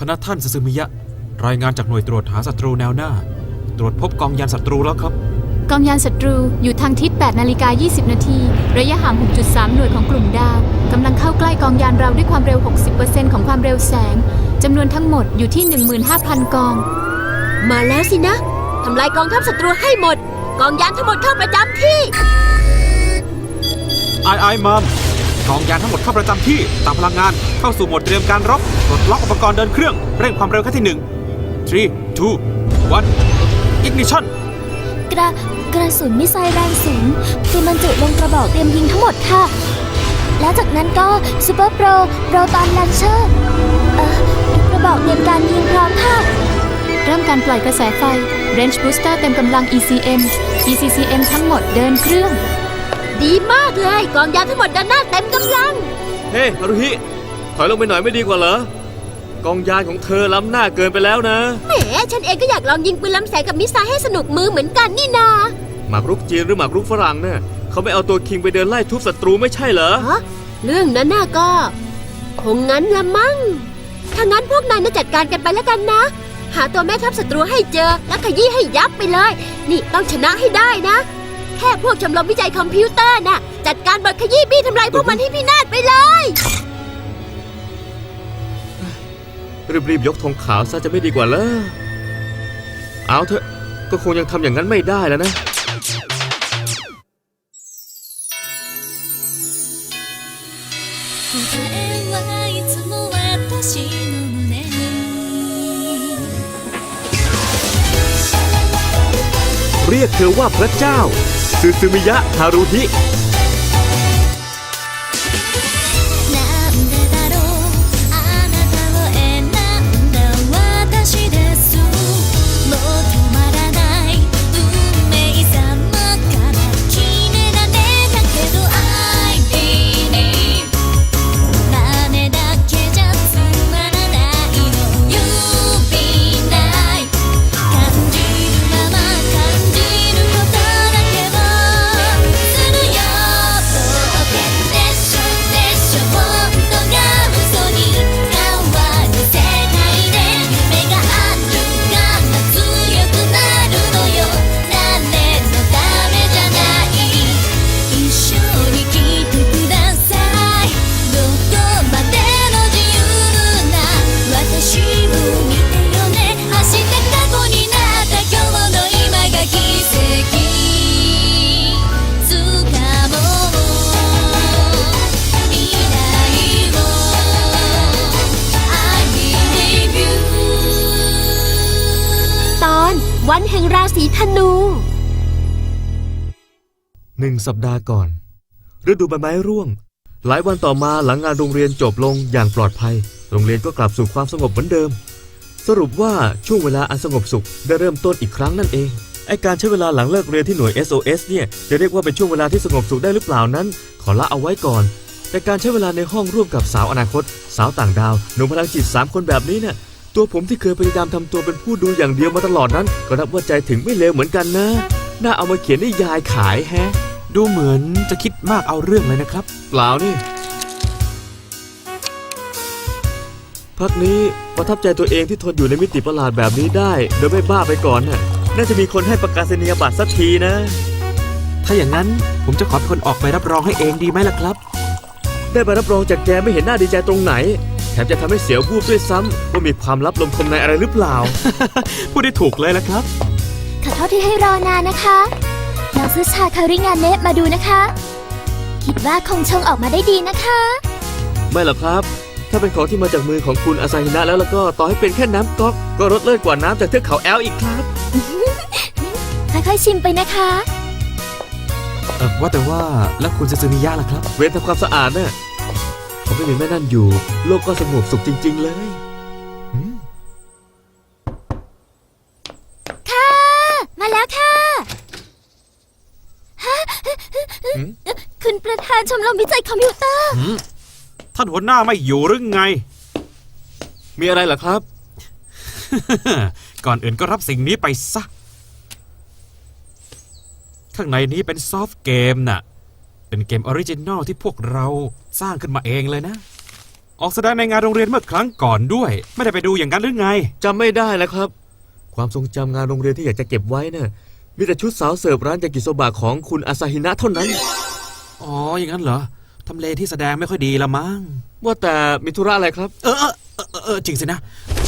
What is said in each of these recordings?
พนักท่านซาซึมิยะ รายงานจากหน่วยตรวจหาศัตรูแนวหน้า ตรวจพบกองยานศัตรูแล้วครับ กองยานศัตรูอยู่ทางทิศ 8 นาฬิกา 20 นาที ระยะห่าง 6.3 หน่วยของกลุ่มดาว กำลังเข้าใกล้กองยานเราด้วยความเร็ว 60%ของความเร็วแสง จำนวนทั้งหมดอยู่ที่ 15,000 กอง มาแล้วสินะ ทำลายกองทัพศัตรูให้หมด กองยานทั้งหมดเข้าประจำที่ไอไอมัม กองยานทั้งหมดเข้าประจำที่ตามพลังงานเข้าสู่โหมดเตรียมการรบปลดล็อกอุปกรณ์เดินเครื่อง เร่งความเร็วขั้นที่1 3 2 1 ignition กระกระสุนมิไซล์แรงสูงเตรียมบรรจุลงกระบอกเตรียมยิงทั้งหมดค่ะ แล้วจากนั้นก็ซูเปอร์โปรโปรตอนลันเชอร์เอ่อกระบอกเตรียมการยิงพร้อมค่ะ เริ่มการปล่อยกระแสไฟ Range Booster เต็มกำลัง ECM ECCM ทั้งหมดเดินเครื่อง ดีมากเลยกองยานทั้งหมดเดินหน้าเต็มกำลัง เฮ้ฮารุฮิ ถอยลงไปหน่อยไม่ดีกว่าเหรอ กองยานของเธอล้ำหน้าเกินไปแล้วนะ แหม ฉันเองก็อยากลองยิงปืนลำแสงกับมิสไซล์ให้สนุกมือเหมือนกันนี่นาหมากรุกจีนหรือหมากรุกฝรั่งเนี่ยเขาไม่เอาตัวคิงไปเดินไล่ทุบศัตรูไม่ใช่เหรอ ฮะเรื่องนั้นน่ะก็ คงงั้นละมั้ง ถ้างั้นพวกนายน่ะจัดการกันไปแล้วกันนะ หาตัวแม่ทัพศัตรูให้เจอแล้วขยี้ให้ยับไปเลย นี่ต้องชนะให้ได้นะ แค่พวกชมรมวิจัยคอมพิวเตอร์น่ะ จัดการบทขยี้บี้ทำลายพวกมันให้พินาศไปเลย รีบๆยกธงขาวซะจะไม่ดีกว่าเหรอเอาเถอะ ก็คงยังทำอย่างนั้นไม่ได้แล้วนะ 答えはいつも私の胸に เรียกเธอว่าพระเจ้า ซูซูมิยะฮารุฮิ วันแห่งราศีธนู หนึ่งสัปดาห์ก่อน ฤดูใบไม้ร่วง หลายวันต่อมาหลังงานโรงเรียนจบลงอย่างปลอดภัย โรงเรียนก็กลับสู่ความสงบเหมือนเดิม สรุปว่าช่วงเวลาอันสงบสุขได้เริ่มต้นอีกครั้งนั่นเองไอการใช้เวลาหลังเลิกเรียนที่หน่วย SOS เนี่ยจะเรียกว่าเป็นช่วงเวลาที่สงบสุขได้หรือเปล่านั้น ขอละเอาไว้ก่อน แต่การใช้เวลาในห้องร่วมกับสาวอนาคต สาวต่างดาวหนุ่มพลังจิตสามคนแบบนี้เนี่ย ตัวผมที่เคยพยายามทำตัวเป็นผู้ดูอย่างเดียวมาตลอดนั้น ก็นับว่าใจถึงไม่เลวเหมือนกันนะ น่าเอามาเขียนนิยายขายแฮะ ดูเหมือนจะคิดมากเอาเรื่องเลยนะครับ เปล่านี่ พักนี้ประทับใจตัวเองที่ทนอยู่ในมิติประหลาดแบบนี้ได้ โดยไม่บ้าไปก่อนน่ะ น่าจะมีคนให้ประกาศนียบัตรสักทีนะ ถ้าอย่างนั้นผมจะขอเป็นคนออกใบรับรองให้เองดีไหมล่ะครับ ได้ใบรับรองจากแกไม่เห็นหน้าดีใจตรงไหน แถมจะทำให้เสียวบูบด้วยซ้ำว่ามีความลับลมคมในอะไรหรือเปล่า พูดได้ถูกเลยละครับ ขอโทษที่ให้รอนานนะคะลองซื้อชาคาริงานเนะมาดูนะคะ คิดว่าคงชงออกมาได้ดีนะคะ ไม่หรอกครับ ถ้าเป็นของที่มาจากมือของคุณอาซาฮินะแล้วแล้วก็ต่อให้เป็นแค่น้ำก๊อก ก็รสเลิศกว่าน้ำจากเทือกเขาแอลอีกครับ ค่อยๆชิมไปนะคะ เออว่าแต่ว่าแล้วคุณซาซึมิยะล่ะครับ เว้นทำความสะอาดน่ะ ผมไม่มีแม่นั่นอยู่ โลกก็สงบสุขจริง ๆ เลยค่ะ มาแล้วค่ะฮะหืมคุณประธานชมรมวิจัยคอมพิวเตอร์ท่านหัวหน้าไม่อยู่หรือไง มีอะไรเหรอครับ ก่อนอื่นก็รับสิ่งนี้ไปซะ ข้างในนี้เป็นซอฟต์เกมน่ะ เป็นเกมออริจินอลที่พวกเราสร้างขึ้นมาเองเลยนะ ออกแสดงในงานโรงเรียนเมื่อครั้งก่อนด้วย ไม่ได้ไปดูอย่างนั้นหรือไง จำไม่ได้แล้วครับ ความทรงจำงานโรงเรียนที่อยากจะเก็บไว้น่ะมีแต่ชุดสาวเสิร์ฟร้านยากิโซบะของคุณอาซาฮินะเท่านั้น อ๋อ อย่างนั้นเหรอ ทำเลที่แสดงไม่ค่อยดีละมั้ง ว่าแต่มีธุระอะไรครับเออเออเออเออเออจริงสินะ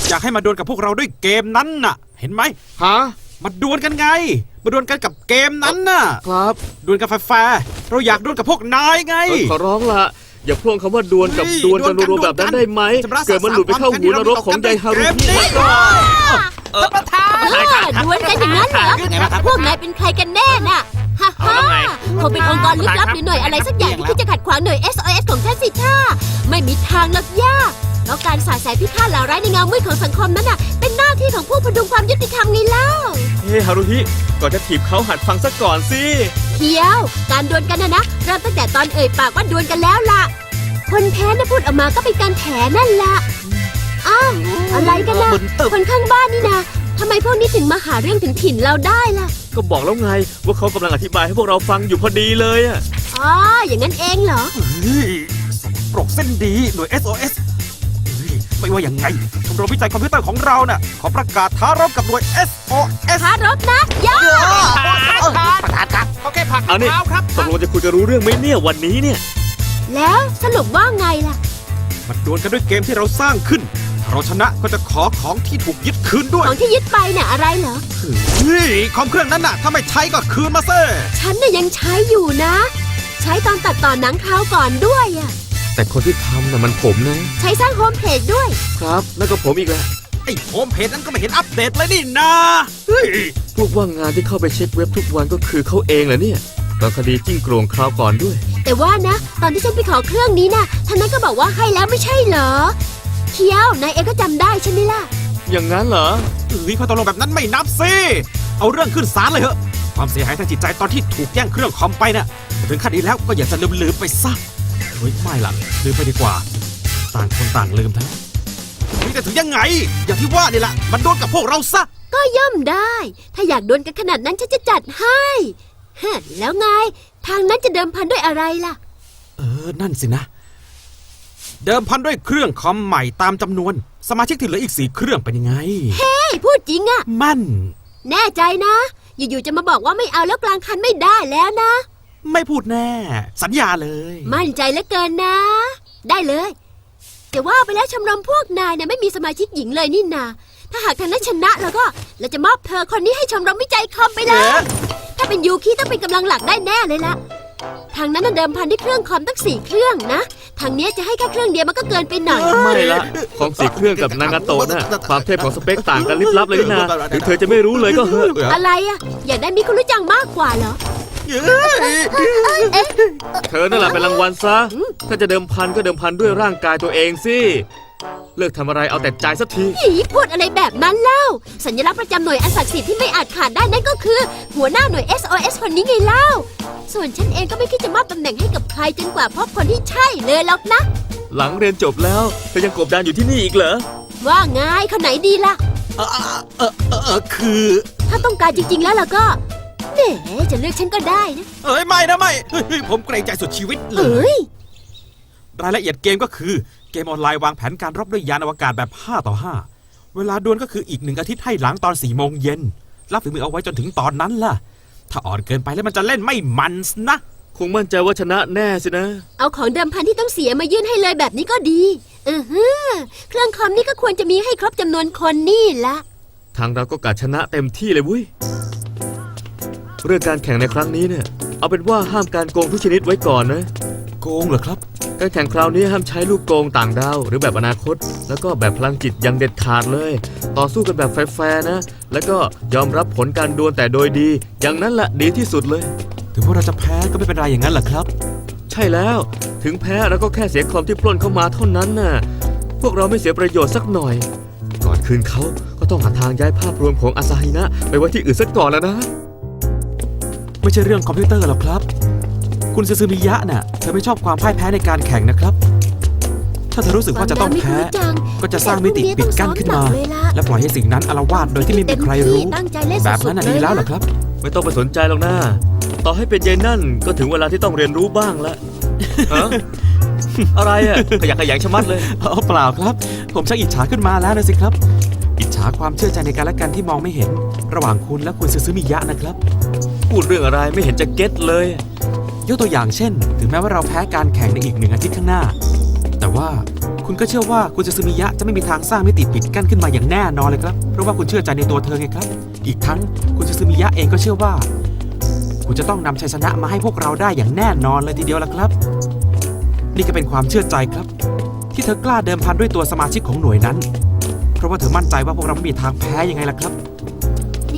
อยากให้มาดวลกับพวกเราด้วยเกมนั้นน่ะ เห็นไหม ฮะ มาดวลกันไง มาดวลกันกับเกมนั้นน่ะ ครับดวลกันแฟร์ๆเราอยากดวลกับพวกนายไง เออขอร้องละอย่าพ่วงคำว่าดวลกับเฮ้ยดวลกันดวลกันรัวๆแบบนั้นได้ไหมจะมารักษาเกิดมันหลุดไปเข้าหูนรกของยายฮารุเกมฮินี้แล้วก็เออดวลกันอย่างนั้นเหรอไงบ้างครับ พวกนายเป็นใครกันแน่น่ะฮ่าฮ่าคงเป็นองค์กรลึกลับหรือหน่วยอะไรสักอย่างที่คิดจะขัดขวางหน่วย SOS ของฉันสิท่าไม่มีทางหรอกย่า แล้วการสาดแสพิฆาตเหล่าร้ายในเงามืดของสังคมนั้นน่ะ เป็นหน้าที่ของผู้พดุงความยุติธรรมไงเล่า เฮ้ฮารุฮิก่อนจะถีบเขาหัดฟังซะก่อนสิเที่ยว การดวลกันนะนะเริ่มตั้งแต่ตอนเอ่ยปากว่าดวลกันแล้วล่ะ คนแพ้น่ะพูดออกมาก็เป็นการแถนั่นล่ะ อ้าวอะไรกันนะมึนตึบคนข้างบ้านนี่นะทำไมพวกนี้ถึงมาหาเรื่องถึงถิ่นเราได้ล่ะ ก็บอกแล้วไง ว่าเขากำลังอธิบายให้พวกเราฟังอยู่พอดีเลยอะอ๋ออย่างนั้นเองเหรอเฮ้ยสมปรกเส้นดีหน่วย SOS เฮ้ย ไม่ว่าอย่างไงชมรมวิจัยคอมพิวเตอร์ของเราน่ะขอประกาศท้ารบกับหน่วย SOS ท้ารบนะย่าประธานครับเขาแค่ผักเอานี่เท้าครับตกลงจะคุยจะรู้เรื่องไหมเนี่ยวันนี้เนี่ย แล้วสรุปว่าไงล่ะมาดวลกันด้วยเกมที่เราสร้างขึ้นถ้าเราชนะก็จะขอของที่ถูกยึดคืนด้วยของที่ยึดไปน่ะอะไรเหรอเฮ้ยคอมเครื่องนั้นน่ะถ้าไม่ใช้ก็คืนมาเซ่ฉันน่ะยังใช้อยู่นะ ใช้ตอนตัดต่อหนังคราวก่อนด้วยอะ แต่คนที่ทำน่ะมันผมนะ ใช้สร้างโฮมเพจด้วย ครับแล้วก็ผมอีกแหละไอ้โฮมเพจนั้นก็ไม่เห็นอัปเดตเลยนี่นาเฮ้ยพวกว่างงานที่เข้าไปเช็คเว็บทุกวันก็คือเขาเองเหรอเนี่ยตอนคดีจิ้งโกรงคราวก่อนด้วย แต่ว่านะ ตอนที่ฉันไปขอเครื่องนี้นะท่านนั้นก็บอกว่าให้แล้วไม่ใช่เหรอเคียวนายเองก็จำได้ใช่ไหมล่ะ อย่างนั้นเหรอเฮ้ยข้อตกลงแบบนั้นไม่นับสิเอาเรื่องขึ้นศาลเลยเหอะ ความเสียหายทางจิตใจตอนที่ถูกแย่งเครื่องคอมไปน่ะถึงขั้นนี้แล้วก็อย่าจะลืมลืมๆไปซะ เฮ้ยไม่ล่ะลืมไปดีกว่า ต่างคนต่างลืมเถอะเฮ้ยแต่ถึงยังไง อย่างที่ว่านี่แหละมันโดนกับพวกเราซะ ก็ย่อมได้ ถ้าอยากดวลกันขนาดนั้นฉันจะจัดให้ฮะแล้วไง ทางนั้นจะเดิมพันด้วยอะไรล่ะ เออ นั่นสินะ เดิมพันด้วยเครื่องคอมใหม่ตามจำนวน สมาชิกที่เหลืออีกสี่เครื่องเป็นยังไง เฮ้ย พูดจริงอะ มั่น แน่ใจนะ อยู่ๆจะมาบอกว่าไม่เอาแล้วกลางคันไม่ได้แล้วนะ ไม่พูดแน่ สัญญาเลย มั่นใจเหลือเกินนะ ได้เลย แต่ว่าไปแล้วชมรมพวกนายเนี่ยไม่มีสมาชิกหญิงเลยนี่นา ถ้าหากทางนั้นชนะแล้วก็เราจะมอบเธอคนนี้ให้ชมรมวิจัยคอมไปเลยเอ๊ะถ้าเป็นยูคิต้องเป็นกำลังหลักได้แน่เลยละทางนั้นนะเดิมพันด้วยเครื่องคอมตั้งสี่เครื่องนะ ทางเนี้ยจะให้แค่เครื่องเดียวมันก็เกินไปหน่อย ไม่ละของสีเครื่องกับนางาโตะน่ะความเทพของสเปคต่างกันลิบลับเลยนี่นะถึงเธอจะไม่รู้เลยก็เหอะอะไรอะอยากได้มิคุรุจังมากกว่าเหรอ เธอนั่นแหละเป็นรางวัลซะ ถ้าจะเดิมพันก็เดิมพันด้วยร่างกายตัวเองสิ เลิกทำอะไรเอาแต่ใจสักทีผีพูดอะไรแบบนั้นเล่า สัญลักษณ์ประจำหน่วยอันศักดิ์สิทธิ์ที่ไม่อาจขาดได้นั่นก็คือ หัวหน้าหน่วย SOS คนนี้ไงเล่า ส่วนฉันเองก็ไม่คิดจะมอบตำแหน่งให้กับใครจนกว่าพบคนที่ใช่เลยหรอกนะ หลังเรียนจบแล้วเธอยังกบดานอยู่ที่นี่อีกเหรอ ว่าไงคนไหนดีล่ะ เออเออเออเออคือ ถ้าต้องการจริงๆแล้วล่ะก็ แหมจะเลือกฉันก็ได้นะเอ้ยไม่นะไม่เฮ้ยเฮ้ยผมเกรงใจสุดชีวิตเลเอ้ย ย รายละเอียดเกมก็คือเกมออนไลน์วางแผนการรบด้วยยานอวกาศแบบ 5 ต่อ 5 เวลาดวลก็คืออีกหนึ่งอาทิตย์ให้หลังตอน4โมงเย็น รับฝีมือเอาไว้จนถึงตอนนั้นล่ะ ถ้าอ่อนเกินไปแล้วมันจะเล่นไม่มันนะ คงมั่นใจว่าชนะแน่สินะ เอาของเดิมพันที่ต้องเสียมายื่นให้เลยแบบนี้ก็ดีอือฮึเครื่องคอมนี่ก็ควรจะมีให้ครบจำนวนคนนี่ละ ทางเราก็กะชนะเต็มที่เลยเวุ้ย เรื่องการแข่งในครั้งนี้เนี่ย เอาเป็นว่าห้ามการโกงทุกชนิดไว้ก่อนนะ โกงเหรอครับ การแข่งคราวนี้ห้ามใช้ลูกโกงต่างดาวหรือแบบอนาคต แล้วก็แบบพลังจิตอยังเด็ดขาดเลย ต่อสู้กันแบบแฟร์ๆนะ แล้วก็ยอมรับผลการดวลแต่โดยดี อย่างนั้นแหละดีที่สุดเลย ถึงพวกเราจะแพ้ก็ไม่เป็นไรอย่างนั้นเหรอครับ ใช่แล้ว ถึงแพ้เราก็แค่เสียคอมที่ปล้นเข้ามาเท่านั้นน่ะ พวกเราไม่เสียประโยชน์สักหน่อย ก่อนคืนเขาก็ต้องหาทางย้ายภาพรวมของอาซาฮินะไปไว้ที่อื่นสักก่อนแล้วนะ ไม่ใช่เรื่องคอมพิวเตอร์หรอกครับ คุณซูซูมิยะน่ะเธอไม่ชอบความพ่ายแพ้ในการแข่งนะครับ ถ้าเธอรู้สึกว่าจะต้องแพ้ ก็จะสร้างมิติปิดกั้นขึ้นมา และปล่อยให้สิ่งนั้นอาละวาดโดยที่ไม่มีใครรู้ตั้งใจเล่นแบบสุนั้นดน่ะๆดีเลยแล้วเหรอนะครับ ไม่ต้องไปสนใจหรอกนะต่อให้เป็นยายนั่นก็ถึงเวลาที่ต้องเรียนรู้บ้างแล้วฮะอะไรอะขยักขยงชะมัดเลยเอาเปล่าครับ ผมชักอิจฉาขึ้นมาแล้วนะสิครับ อิจฉาความเชื่อใจในกันและกันที่มองไม่เห็น ระหว่างคุณและคุณซึซึมิยะนะครับ พูดเรื่องอะไรไม่เห็นจะเก็ตเลย ยกตัวอย่างเช่น ถึงแม้ว่าเราแพ้การแข่งในอีกหนึ่งอาทิตย์ข้างหน้า แต่ว่าคุณก็เชื่อว่าคุณซึซึมิยะจะไม่มีทางสร้างมิติปิดกั้นขึ้นมาอย่างแน่นอนเลยครับ เพราะว่าคุณเชื่อใจในตัวเธอไงครับ อีกทั้งคุณซึซึมิยะเองก็เชื่อว่า คุณจะต้องนำชัยชนะมาให้พวกเราได้อย่างแน่นอนเลยทีเดียวละครับ นี่ก็เป็นความเชื่อใจครับ ที่เธอกล้าเดิมพันด้วยตัวสมาชิกของหน่วยนั้น เพราะว่าเธอมั่นใจว่าพวกเราไม่มีทางแพ้ยังไงล่ะครับ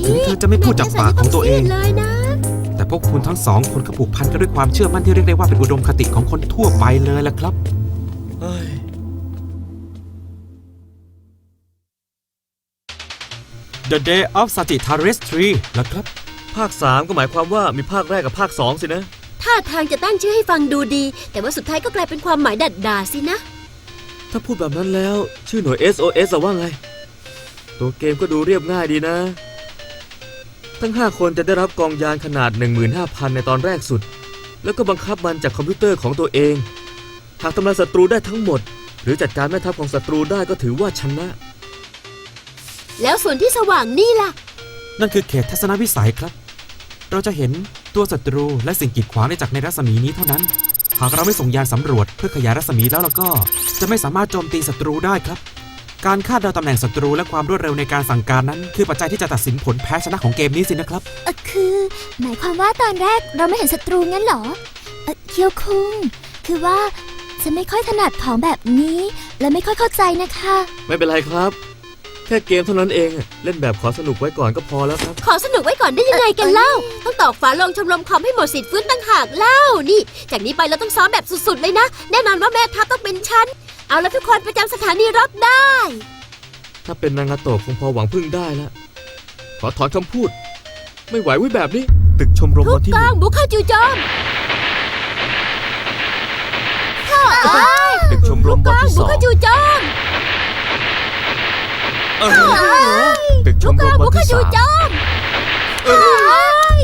ถึงเธอจะไม่พูดจากปากของตัวเอง เลยนะ แต่พวกคุณทั้งสองคนก็ผูกพันกันด้วยความเชื่อมั่นที่เรียกได้ว่าเป็นอุดมคติของคนทั่วไปเลยล่ะครับเฮ้ย The Day of Sagittarius Tree ล่ะครับ ภาค 3 ก็หมายความว่ามีภาคแรกกับภาค 2 สินะ ท่าทางจะตั้งชื่อให้ฟังดูดี แต่ว่าสุดท้ายก็กลายเป็นความหมายดัดดาสินะ ถ้าพูดแบบนั้นแล้ว ชื่อหน่วย SOS อะว่าไง ตัวเกมก็ดูเรียบง่ายดีนะ ทั้ง 5 คนจะได้รับกองยานขนาด 15,000 ในตอนแรกสุด แล้วก็บังคับมันจากคอมพิวเตอร์ของตัวเอง หากทำลายศัตรูได้ทั้งหมด หรือจัดการแม่ทัพของศัตรูได้ก็ถือว่าชนะ แล้วส่วนที่สว่างนี่ล่ะ นั่นคือเขตทัศนวิสัยครับ เราจะเห็นตัวศัตรูและสิ่งกีดขวางได้จากในรัศมีนี้เท่านั้น หากเราไม่ส่งยานสำรวจเพื่อขยายรัศมีแล้วเราก็ จะไม่สามารถโจมตีศัตรูได้ครับ การคาดเดาตำแหน่งศัตรูและความรวดเร็วในการสั่งการนั้น คือปัจจัยที่จะตัดสินผลแพ้ชนะของเกมนี้สินะครับ เออคือ หมายความว่าตอนแรกเราไม่เห็นศัตรูงั้นเหรอเออเคียวคุง คือว่าฉันไม่ค่อยถนัดของแบบนี้ และไม่ค่อยเข้าใจนะคะ ไม่เป็นไรครับ แค่เกมเท่านั้นเองเล่นแบบขอสนุกไว้ก่อนก็พอแล้วครับขอสนุกไว้ก่อนได้ยังไงกันเล่า ต้องตอกฝาลงชมรมคอมให้หมดสิทธิ์ฟื้นตั้งหากเล่านี่ จากนี้ไปเราต้องซ้อมแบบสุดๆเลยนะ แน่นอนว่าแม่ทัพต้องเป็นฉัน เอาละทุกคนประจำสถานีรบได้ ถ้าเป็นนางาโตะคงพอหวังพึ่งได้แล้วขอถอนคำพูด ไม่ไหวไว้แบบนี้ ตึกชมรมทุวักนที่กหอนึ่งงบุกเข้าจู่โจมตึกชมรมกวันองที่บุสกองเข้าจู่โจมตึกชทุมกรกมองวับุนกเข้าที่จู่สามโจม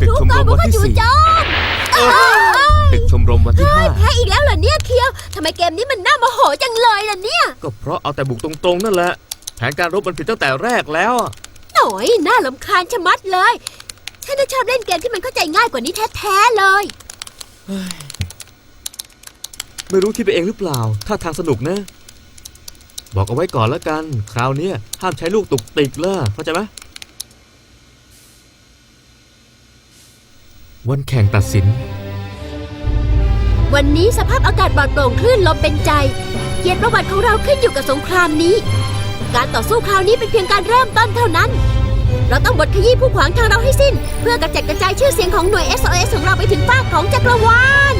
ตึกทุกชมกรองมบุกวันเข้าที่จู่สี่โจม ตึกชมรมวันที่ห้าแพ้อีกแล้วเหรอเนี่ยเคียวทำไมเกมนี้มันน่าโมโหจังเลยล่ะเนี่ย ก็เพราะเอาแต่บุกตรงๆนั่นแหละ แผนการรบมันผิดตั้งแต่แรกแล้วอะหน่อยน่าลำคาญชะมัดเลยฉันน่ะชอบเล่นเกมที่มันเข้าใจง่ายกว่านี้แท้ๆเลย ไม่รู้คิดไปเองหรือเปล่า ถ้าทางสนุกนะ บอกเอาไว้ก่อนแล้วกัน คราวเนี้ยห้ามใช้ลูกตุกติกล่ะเข้าใจไหมวันแข่งตัดสิน วันนี้สภาพอากาศปลอดโปร่งคลื่นลมเป็นใจ เกียรติประวัติของเราขึ้นอยู่กับสงครามนี้ การต่อสู้คราวนี้เป็นเพียงการเริ่มต้นเท่านั้น เราต้องบดขยี้ผู้ขวางทางเราให้สิ้น เพื่อกระจัดกระจายชื่อเสียงของหน่วย SOS ของเราไปถึงฟากของจักรวาล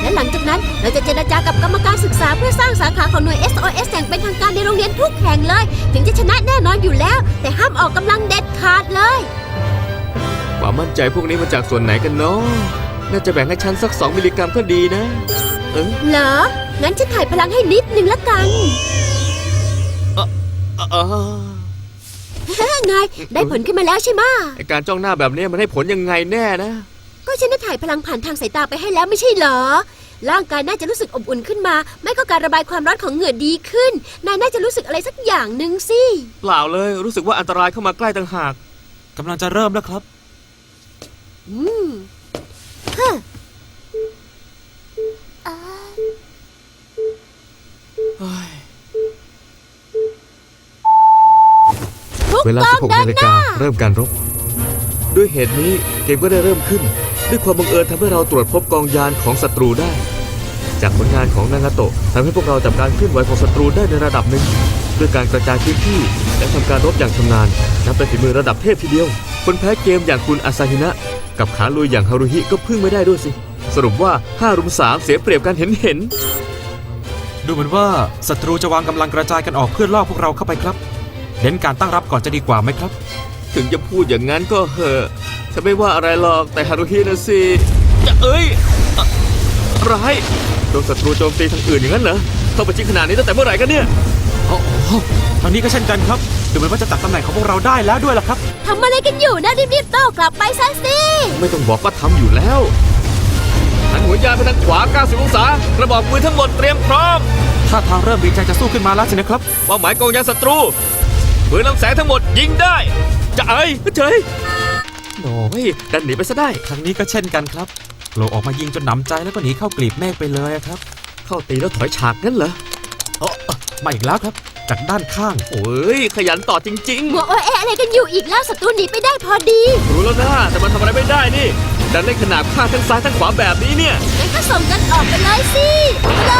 และหลังจากนั้นเราจะเจรจากับกรรมการศึกษาเพื่อสร้างสาขาของหน่วย SOS อย่างเป็นทางการในโรงเรียนทุกแห่งเลย ถึงจะชนะแน่นอนอยู่แล้ว แต่ห้ามออกกำลังเด็ดขาดเลย ความมั่นใจพวกนี้มาจากส่วนไหนกันเนาะ น่าจะแบ่งให้ฉันสัก 2 มิลลิกรัมก็ดีนะ เออเหรอ งั้นฉันถ่ายพลังให้นิดนึงละกันเออไงได้ผลขึ้นมาแล้วใช่ไหมะไอการจ้องหน้าแบบนี้มันให้ผลยังไงแน่นะ ก็ฉันได้ถ่ายพลังผ่านทางสายตาไปให้แล้วไม่ใช่เหรอ ร่างกายน่าจะรู้สึกอบอุ่นขึ้นมา ไม่ก็การระบายความร้อนของเหงื่อดีขึ้น นายน่าจะรู้สึกอะไรสักอย่างหนึ่งสิ เปล่าเลยรู้สึกว่าอันตรายเข้ามาใกล้ต่างหาก กำลังจะเริ่มแล้วครับ อืมทุก เวลากอง16เดินานฬิหกาน้าเริ่มการรบ ด้วยเหตุนี้เกมก็ได้เริ่มขึ้น ด้วยความบังเอิญทำให้เราตรวจพบกองยานของศัตรูได้ จากผลงานของนางาโตะทำให้พวกเราจับการเคลื่อนไหวของศัตรูได้ในระดับหนึ่ง ด้วยการกระจายพื้นที่และทำการรบอย่างชำนาญนับเป็นฝีมือระดับเทพทีเดียวคนแพ้เกมอย่างคุณอาซาฮินะ กับขาลุยอย่างฮารุฮิก็พึ่งไม่ได้ด้วยสิ สรุปว่า5รุม3เสียเปรียบกันเห็นเห็นๆดูเหมือนว่าศัตรูจะวางกำลังกระจายกันออกเพื่อล่อพวกเราเข้าไปครับเน้นการตั้งรับก่อนจะดีกว่าไหมครับ ถึงจะพูดอย่างนั้นก็เหอะฉันไม่ว่าอะไรหรอกแต่ฮารุฮินะสิจะเอ้ยอะร้ายโดนศัตรูโจมตีทางอื่นอย่างนั้นเหรอเข้าไปจริงขนาดนี้ตั้งแต่เมื่อไหร่กันเนี่ยอ๋อทางนี้ก็เช่นกันครับ ดูเหมือนว่าจะจับตำแหน่งของพวกเราได้แล้วด้วยล่ะครับ ทำอะไรกันอยู่นะรีบๆโต้กลับไปซะสิ ไม่ต้องบอกว่าทำอยู่แล้วฉันหมุนยานไปทางขวา 90 องศากระบอกปืนทั้งหมดเตรียมพร้อม ถ้าทางเริ่มดีใจจะสู้ขึ้นมาแล้วสินะครับ เป้าหมายกองยานศัตรูปืนลำแสงทั้งหมดยิงได้จะเอ้ยเฉยโอ้ยดันหนีไปซะได้ ทางนี้ก็เช่นกันครับโผล่ออกมายิงจนหนำใจแล้วก็หนีเข้ากลีบเมฆไปเลยอะครับ เข้าตีแล้วถอยฉากงั้นเหรอเออเออมาอีกแล้วครับ จากด้านข้าง โอ้ยขยันต่อจริงมัวโอเอะอะไรกันอยู่อีกแล้วศัตรูหนีไปได้พอดีๆรู้แล้วนะแต่มันทำอะไรไม่ได้นี่ดันเล่นขนาดข้างทั้งซ้ายทั้งขวาแบบนี้เนี่ย งั้นก็ส่งกันออกไปเลยสิ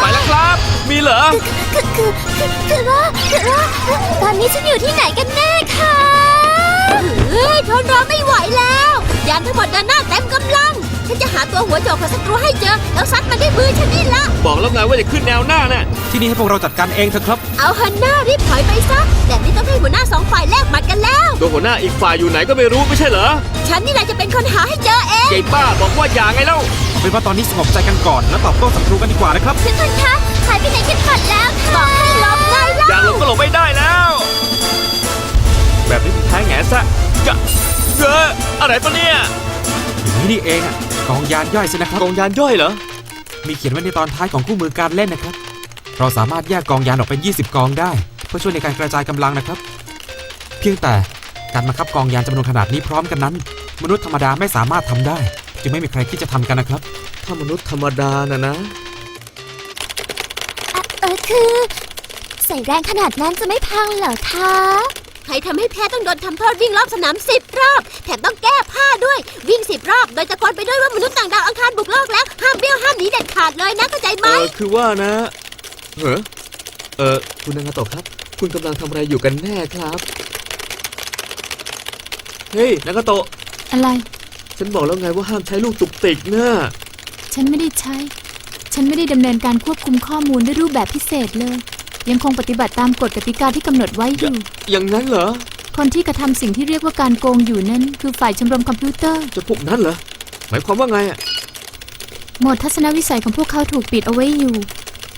ไปแล้วครับ มีเหรอ คือคือคือคือว่าคือว่าตอนนี้ฉันอยู่ที่ไหนกันแน่คะเฮ้ยทนรอไม่ไหวแล้ว ยานทั้งหมดเดินหน้าเต็มกำลัง ฉันจะหาตัวหัวโจกของศัตรูให้เจอ แล้วซัดมันด้วยมือฉันนี่ละ บอกแล้วไงว่าจะขึ้นแนวหน้าน่ะ ที่นี่ให้พวกเราจัดการเองเถอะครับ เอาฮันน่ารีบถอยไปซะแบบนี้ต้องให้หัวหน้าสองฝ่ายแลกหมัดกันแล้ว ตัวหัวหน้าอีกฝ่ายอยู่ไหนก็ไม่รู้ไม่ใช่เหรอฉันนี่แหละจะเป็นคนหาให้เจอเองใหญ่บ้าบอกว่าอย่าไงเล่า เอาเป็นว่าตอนนี้สงบใจกันก่อนแล้วตอบโต้ศัตรูกันดีกว่านะครับ ทุกคนคะหายไปไหนกันหมดแล้วบคะอกให้หลบไงอเล่าย่างหลบก็หลบไม่ได้แล้ว แบบนี้แท้แง่ซะจะเอออะไรปะเนี่ยอย่างนี้นี่เองอะ กองยานย่อยสินะครับ กองยานย่อยเหรอ มีเขียนไว้ในตอนท้ายของคู่มือการเล่นนะครับ เราสามารถแยกกองยานออกเป็น 20 กองได้ เพื่อช่วยในการกระจายกำลังนะครับ เพียงแต่การบังคับกองยานจำนวนขนาดนี้พร้อมกันนั้น มนุษย์ธรรมดาไม่สามารถทำได้ จึงไม่มีใครคิดจะทำกันนะครับ ถ้ามนุษย์ธรรมดานะนะอะเออคือ ใส่แรงขนาดนั้นจะไม่พังเหรอคะ ใครทำให้แพ้ต้องโดนทำโทษวิ่งรอบสนามสิบรอบ แถมต้องแก้ผ้าด้วย วิ่งสิบรอบ โดยตะโกนไปด้วยว่ามนุษย์ต่างดาวอังคารบุกโลกแล้ว ห้ามเบี้ยวห้ามหนีเด็ดขาดเลยนะเข้าใจไหม เออคือว่านะเหรอเออคุณนางาโตะครับ คุณกำลังทำอะไรอยู่กันแน่ครับ เฮ้ยนางาโตะอะไร ฉันบอกแล้วไงว่าห้ามใช้ลูกตุกติกนะฉันไม่ได้ใช้ ฉันไม่ได้ดำเนินการควบคุมข้อมูลด้วยรูปแบบพิเศษเลย ยังคงปฏิบัติตามกฎกติกาที่กำหนดไว้อยู่ อย่างนั้นเหรอ คนที่กระทำสิ่งที่เรียกว่าการโกงอยู่นั้น คือฝ่ายชมรมคอมพิวเตอร์ จะพวกนั้นเหรอ หมายความว่าไงอะโหมดทัศนวิสัยของพวกเขาถูกปิดเอาไว้อยู่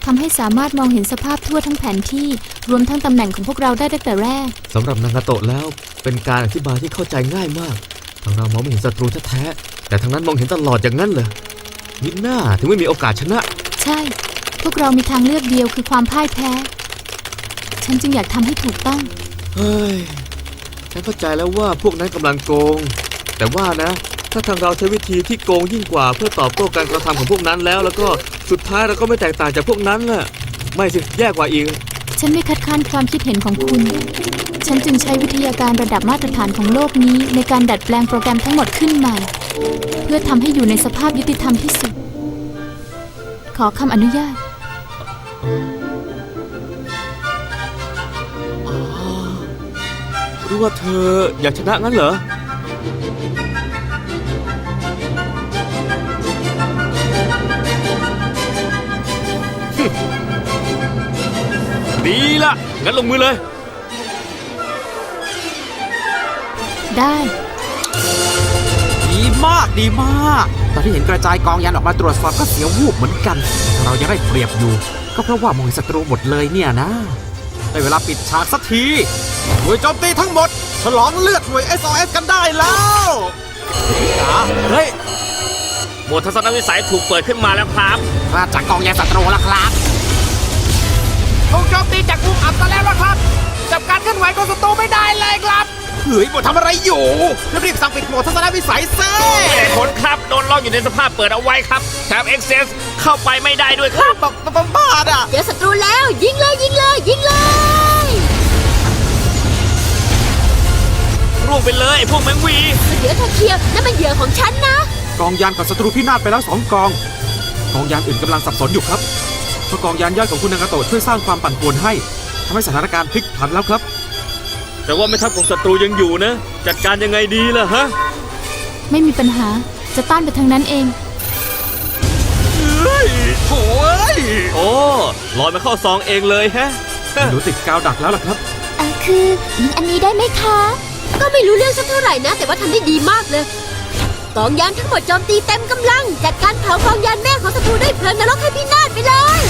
ทำให้สามารถมองเห็นสภาพทั่วทั้งแผนที่รวมทั้งตำแหน่งของพวกเราได้ตั้งแต่แรกสำหรับนางาโตะแล้วเป็นการอธิบายที่เข้าใจง่ายมาก ทางเรามองไม่เห็นศัตรูแท้ๆแต่ทางนั้นมองเห็นตลอดอย่างนั้นเหรอมิหน้าถึงไม่มีโอกาสชนะ ใช่ พวกเรามีทางเลือกเดียวคือความพ่ายแพ้ ฉันจึงอยากทำให้ถูกต้อง เฮ้ย ฉันเข้าใจแล้วว่าพวกนั้นกำลังโกง แต่ว่านะ ถ้าทางเราใช้วิธีที่โกงยิ่งกว่าเพื่อตอบโต้การกระทำของพวกนั้นแล้ว แล้วก็สุดท้ายเราก็ไม่แตกต่างจากพวกนั้นน่ะ ไม่สิแย่กว่าอีก ฉันไม่คัดค้านความคิดเห็นของคุณ ฉันจึงใช้วิทยาการระดับมาตรฐานของโลกนี้ ในการดัดแปลงโปรแกรมทั้งหมดขึ้นใหม่ เพื่อทำให้อยู่ในสภาพยุติธรรมที่สุด ขอคำอนุญาต หรือว่าเธออยากชนะงั้นเหรอ ดีละงั้นลงมือเลย ได้ ดีมากดีมาก ตอนที่เห็นกระจายกองยานออกมาตรวจสอบก็เสียววูบเหมือนกันแต่เรายังได้เปรียบอยู่ ก็เพราะว่ามองเห็นศัตรูหมดเลยเนี่ยนะ ได้เวลาปิดฉากสักที หน่วยโจมตีทั้งหมด ฉลองเลือดหน่วย SOS กันได้แล้วจ๋าเฮ้ยโหมดทัศนวิสัยถูกเปิดขึ้นมาแล้วครับมาจากกองยานศัตรูแล้วครับถูกโจมตีจากมุมอับซะแล้วล่ะครับ จับการเคลื่อนไหวของศัตรูไม่ได้เลยครับเฮ้ยหมดทำอะไรอยู่รีบๆสั่งปิดโหมดทัศนวิสัยเซ่ผลครับโดนล็อกอยู่ในสภาพเปิดเอาไว้ครับแถม Access เข้าไปไม่ได้ด้วยครับบ้าบ้าบ้าอะเจอศัตรูแล้วยิงเลยยิงเลยยิงเลย ร่วงไปเลยไอ้พวกแมงวี เหยื่อทาเคียวนั่นเป็นเหยื่อของฉันนะ กองยานกับศัตรูพินาศไปแล้วสองกอง กองยานอื่นกำลังสับสนอยู่ครับเพราะกองยานย่อยของคุณนางาโตะช่วยสร้างความปั่นป่วนให้ทำให้สถานการณ์พลิกผันแล้วครับ แต่ว่าไม่ทัพของศัตรูยังอยู่นะ จัดการยังไงดีล่ะฮะ ไม่มีปัญหาจะต้านไปทางนั้นเองโอ้ยโอ้ลอยมาเข้าซองเองเลยแฮะ หนูติดกาวดักแล้วล่ะครับอะคือยิงอันนี้ได้ไหมคะ ก็ไม่รู้เรื่องสักเท่าไหร่นะ แต่ว่าทำได้ดีมากเลย กองยานทั้งหมดโจมตีเต็มกำลัง จัดการเผากองยานแม่ของศัตรูด้วยเพลิงนรกให้พินาศไปเลย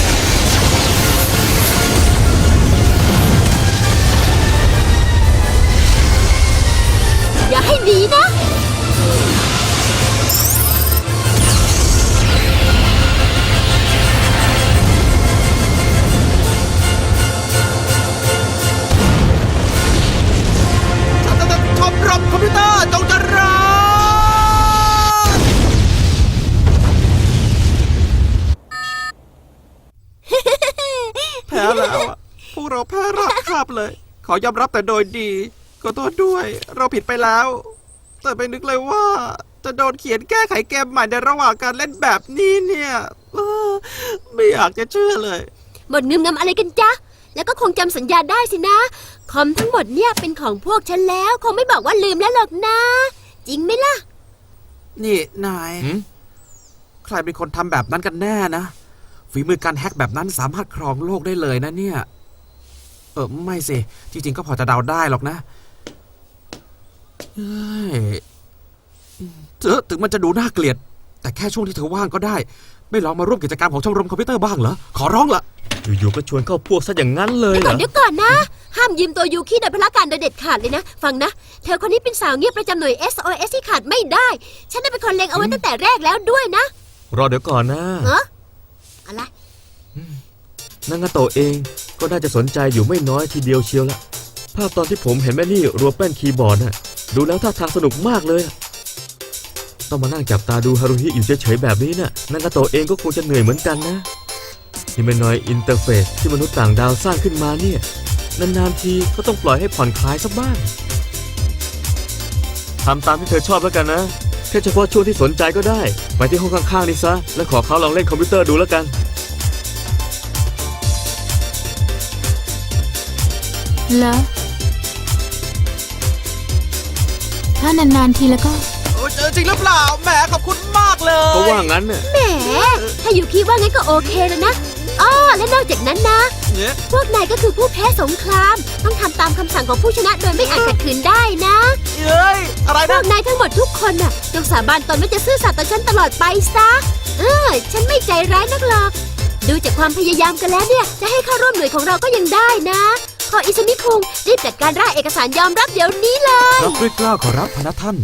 อย่าให้หนีนะ ขอยอมรับแต่โดยดี ขอโทษด้วย เราผิดไปแล้ว แต่ไม่นึกเลยว่า จะโดนเขียนแก้ไขเกมใหม่ในระหว่างการเล่นแบบนี้เนี่ยเออไม่อยากจะเชื่อเลยหมดเงิมงำอะไรกันจ๊ะ แล้วก็คงจำสัญญาได้สินะ คอมทั้งหมดเนี่ยเป็นของพวกฉันแล้ว คงไม่บอกว่าลืมแล้วหรอกนะ จริงไหมล่ะ นี่นาย หืม ใครเป็นคนทำแบบนั้นกันแน่นะ ฝีมือการแฮกแบบนั้นสามารถครองโลกได้เลยนะเนี่ยเออไม่สิจริงๆก็พอจะเดาได้หรอกนะเอ้ยเจอถึงมันจะดูน่าเกลียด แต่แค่ช่วงที่เธอว่างก็ได้ ไม่ลองมาร่วมกิจกรรมของชมรมคอมพิวเตอร์บ้างเหรอ ขอร้องละอยู่ๆก็ชวนเข้าพวกซะอย่างนั้นเลยเดี๋ยวเหรอก่อนเดี๋ยวก่อนนะ ห้ามยืมตัวยูคิโดยพละการโดยเด็ดขาดเลยนะ ฟังนะ เธอคนนี้เป็นสาวเงียบประจำหน่วย SOS ที่ขาดไม่ได้ ฉันได้เป็นคนเล็งเอาไว้ตั้งแต่แรกแล้วด้วยนะ รอเดี๋ยวก่อนนะ เอออะไร นางาโตะเองก็น่าจะสนใจอยู่ไม่น้อยทีเดียวเชียวละภาพตอนที่ผมเห็นแม่นี่รัวแป้นคีย์บอร์ดน่ะดูแล้วท่าทางสนุกมากเลยอะต้องมานั่งจับตาดูฮารุฮิอยู่เฉยๆแบบนี้น่ะนางาโตะเองก็คงจะเหนื่อยเหมือนกันนะฮิเมนอยอินเตอร์เฟซที่มนุษย์ต่างดาวสร้างขึ้นมาเนี่ยนานๆทีก็ต้องปล่อยให้ผ่อนคลายสักบ้างทำตามที่เธอชอบแล้วกันนะแค่เฉพาะช่วงที่สนใจก็ได้ ไปที่ห้องข้างๆนี่ซะ แล้วขอเขาลองเล่นคอมพิวเตอร์ดูแล้วกัน แล้ว ถ้านานๆทีแล้วก็ โอ้เจอจริงหรือเปล่าแหมขอบคุณมากเลย ก็ว่างั้นน่ะแหม ถ้ายูคิว่างั้นก็โอเคแล้วนะอ้อและนอกจากนั้นนะ เนี่ยพวกนายก็คือผู้แพ้สงคราม ต้องทำตามคำสั่งของผู้ชนะโดยไม่อาจขัดขืนได้นะ เอ้ยอะไรพวนะกนายทั้งหมดทุกคนน่ะจงสาบานตนว่าจะซื่อสัตย์ต่อฉันตลอดไปซะ เออ ฉันไม่ใจร้ายนักหรอก ดูจากความพยายามกันแล้วเนี่ย จะให้เข้าร่วมหน่วยของเราก็ยังได้นะ ขออิสมิคุงรีบจัดการร่างเอกสารยอมรับเดี๋ยวนี้เลย รับด้วยกล้าวขอรับพนักท่าน